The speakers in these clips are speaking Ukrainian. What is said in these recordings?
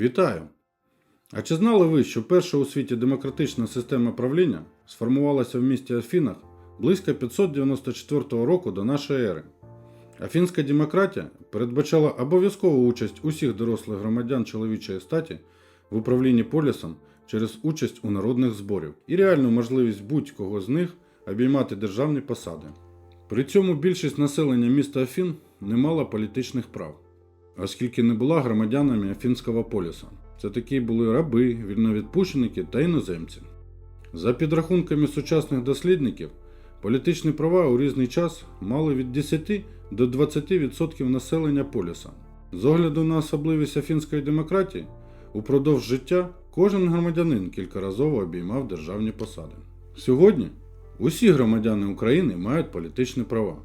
Вітаю! А чи знали ви, що перша у світі демократична система правління сформувалася в місті Афінах близько 594 року до нашої ери? Афінська демократія передбачала обов'язкову участь усіх дорослих громадян чоловічої статі в управлінні полісом через участь у народних зборів і реальну можливість будь-кого з них обіймати державні посади. При цьому більшість населення міста Афін не мала політичних прав оскільки не була громадянами Афінського поліса. Це такі були раби, вільновідпущеники та іноземці. За підрахунками сучасних дослідників, політичні права у різний час мали від 10 до 20% населення поліса. З огляду на особливість афінської демократії, упродовж життя кожен громадянин кількаразово обіймав державні посади. Сьогодні усі громадяни України мають політичні права.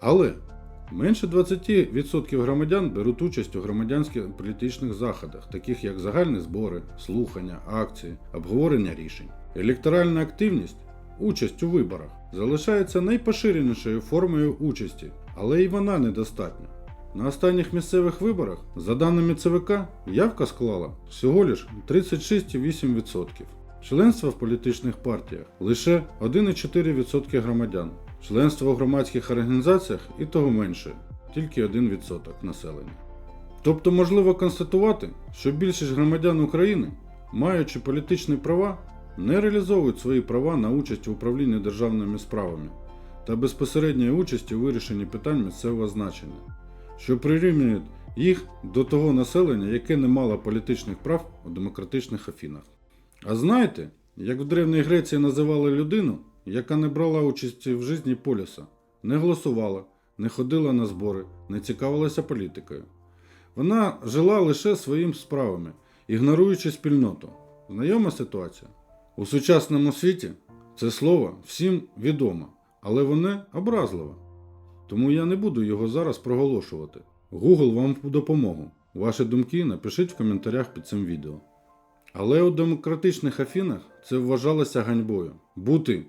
Але Менше 20% громадян беруть участь у громадянських політичних заходах, таких як загальні збори, слухання, акції, обговорення рішень. Електоральна активність, участь у виборах, залишається найпоширенішою формою участі, але і вона недостатня. На останніх місцевих виборах, за даними ЦВК, явка склала всього лиш 36,8%. Членство в політичних партіях лише 1,4% громадян. Членство у громадських організаціях і того менше, тільки 1% населення. Тобто можливо констатувати, що більшість громадян України, маючи політичні права, не реалізовують свої права на участь в управлінні державними справами та безпосередньої участі у вирішенні питань місцевого значення, що прирівнюють їх до того населення, яке не мало політичних прав у демократичних Афінах. А знаєте, як в Древній Греції називали людину, яка не брала участі в житті поліса, не голосувала, не ходила на збори, не цікавилася політикою. Вона жила лише своїм справами, ігноруючи спільноту. Знайома ситуація? У сучасному світі це слово всім відомо, але воно образливе. Тому я не буду його зараз проголошувати. Google вам в допомогу. Ваші думки напишіть в коментарях під цим відео. Але у демократичних Афінах це вважалося ганьбою. Бути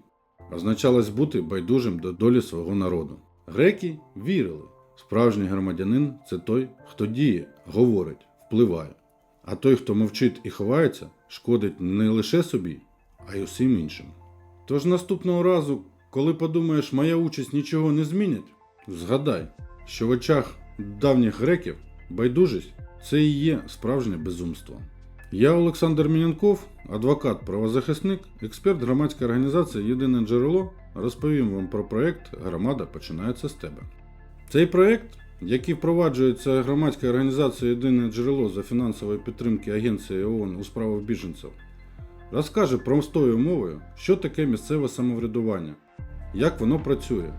означалось бути байдужим до долі свого народу. Греки вірили, справжній громадянин це той, хто діє, говорить, впливає. А той, хто мовчить і ховається, шкодить не лише собі, а й усім іншим. Тож наступного разу, коли подумаєш, моя участь нічого не змінить, згадай, що в очах давніх греків байдужість це і є справжнє безумство. Я Олександр Мінянков, адвокат, правозахисник, експерт громадської організації Єдине джерело, розповім вам про проект Громада починається з тебе. Цей проект, який впроваджується громадською організацією Єдине джерело за фінансової підтримки Агенції ООН у справах біженців, розкаже простою мовою, що таке місцеве самоврядування, як воно працює,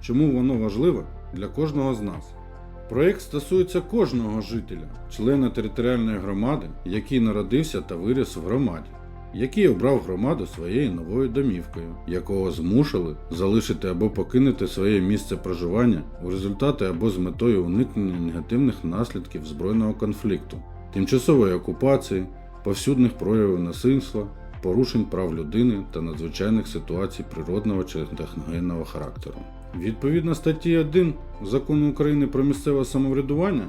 чому воно важливе для кожного з нас. Проєкт стосується кожного жителя, члена територіальної громади, який народився та виріс в громаді, який обрав громаду своєю новою домівкою, якого змусили залишити або покинути своє місце проживання у результаті або з метою уникнення негативних наслідків збройного конфлікту, тимчасової окупації, повсюдних проявів насильства, порушень прав людини та надзвичайних ситуацій природного чи техногенного характеру. Відповідно статті 1 Закону України про місцеве самоврядування,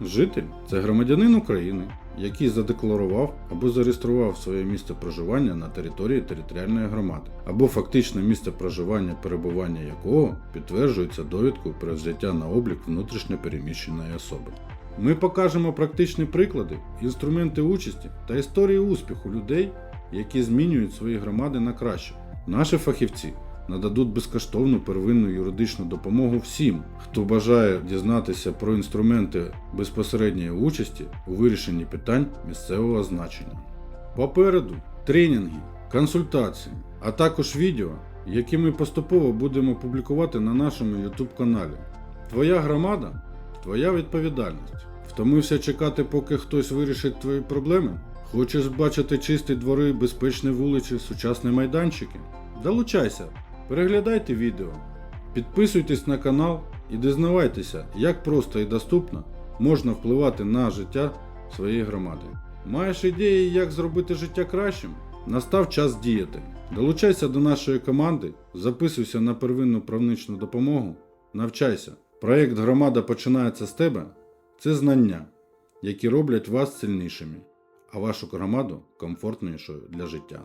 житель це громадянин України, який задекларував або зареєстрував своє місце проживання на території територіальної громади, або фактичне місце проживання перебування якого підтверджується довідкою про взяття на облік внутрішньо переміщеної особи. Ми покажемо практичні приклади, інструменти участі та історії успіху людей, які змінюють свої громади на краще. Наші фахівці нададуть безкоштовну первинну юридичну допомогу всім, хто бажає дізнатися про інструменти безпосередньої участі у вирішенні питань місцевого значення. Попереду тренінги, консультації, а також відео, які ми поступово будемо публікувати на нашому YouTube каналі. Твоя громада твоя відповідальність. Втомився чекати, поки хтось вирішить твої проблеми? Хочеш бачити чисті двори, безпечні вулиці, сучасні майданчики? Долучайся! Переглядайте відео, підписуйтесь на канал і дізнавайтеся, як просто і доступно можна впливати на життя своєї громади. Маєш ідеї, як зробити життя кращим? Настав час діяти. Долучайся до нашої команди, записуйся на первинну правничну допомогу, навчайся. Проєкт Громада починається з тебе це знання. які роблять вас сильнішими, а вашу громаду комфортнішою для життя.